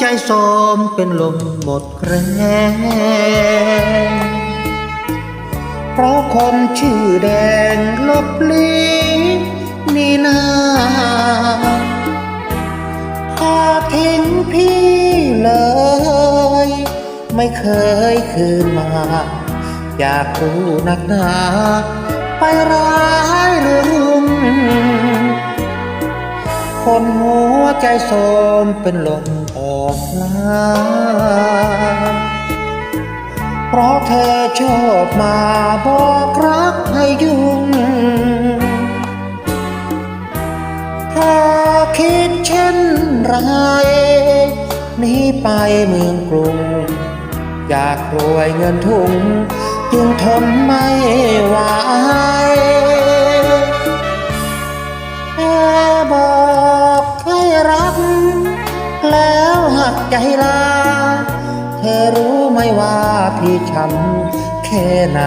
ใจโสมเป็นลมหมดแรงเพราะคนชื่อแดงลบลีนี่นาพาทิ้งพี่เลย ไม่เคยคืนมา อยากรู้นักหนา ไปร้ายหรือรุ่งคนหัวใจโสมเป็นลมอ อกลาเพราะเธอชอบมาบอกรักให้ยุ่ง ถ้าคิดเช่นไรนีไปเมืองกรุง อยากรวยเงินทุงจึงทนไม่ไหว กใจลา เธอรู้ไหมว่าพี่ช้ำแค่ไหน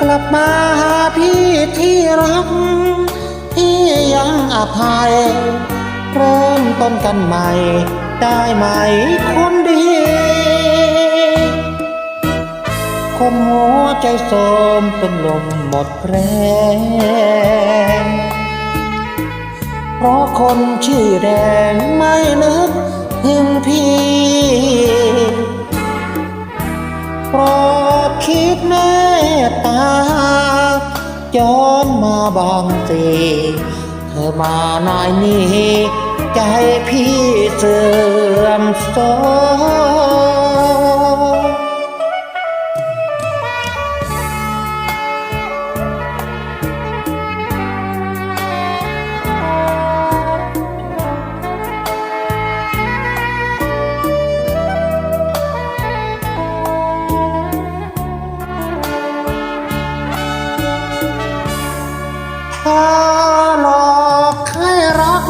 กลับมาหาพี่ที่รักที่ยังอภัย เริ่มต้นกันใหม่ ได้ไหมคนดี คนหัวใจโสมเป็นลมหมดแรง คนชื่อแดงไม่นึกถึงพี่โปรดคิดเมตตาย้อนมาบางสิเธอมานายนี้ ใจพี่เสื่อมโทรม ถ้าหลอกให้รัก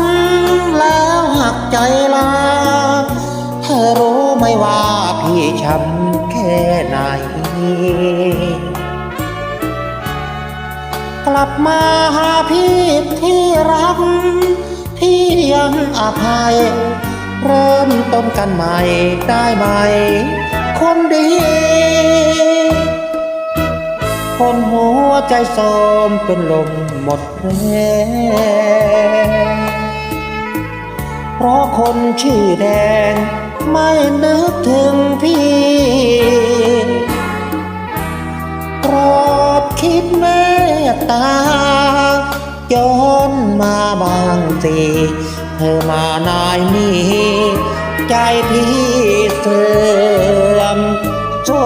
แล้วหักใจลา เธอรู้ไหมว่าพี่ช้ำแค่ไหน กลับมาหาพี่ที่รักที่ยังอภัย เริ่มต้นกันใหม่ได้ไหม คนดีคนหัวใจโสมเป็นลม หมดแรงเพราะคนชื่อแดง ไม่นึกถึงพี่โปรดคิดเมตตาย้อนมาบางสิเธอมานายนี้ ใจพี่เสื่อมโทร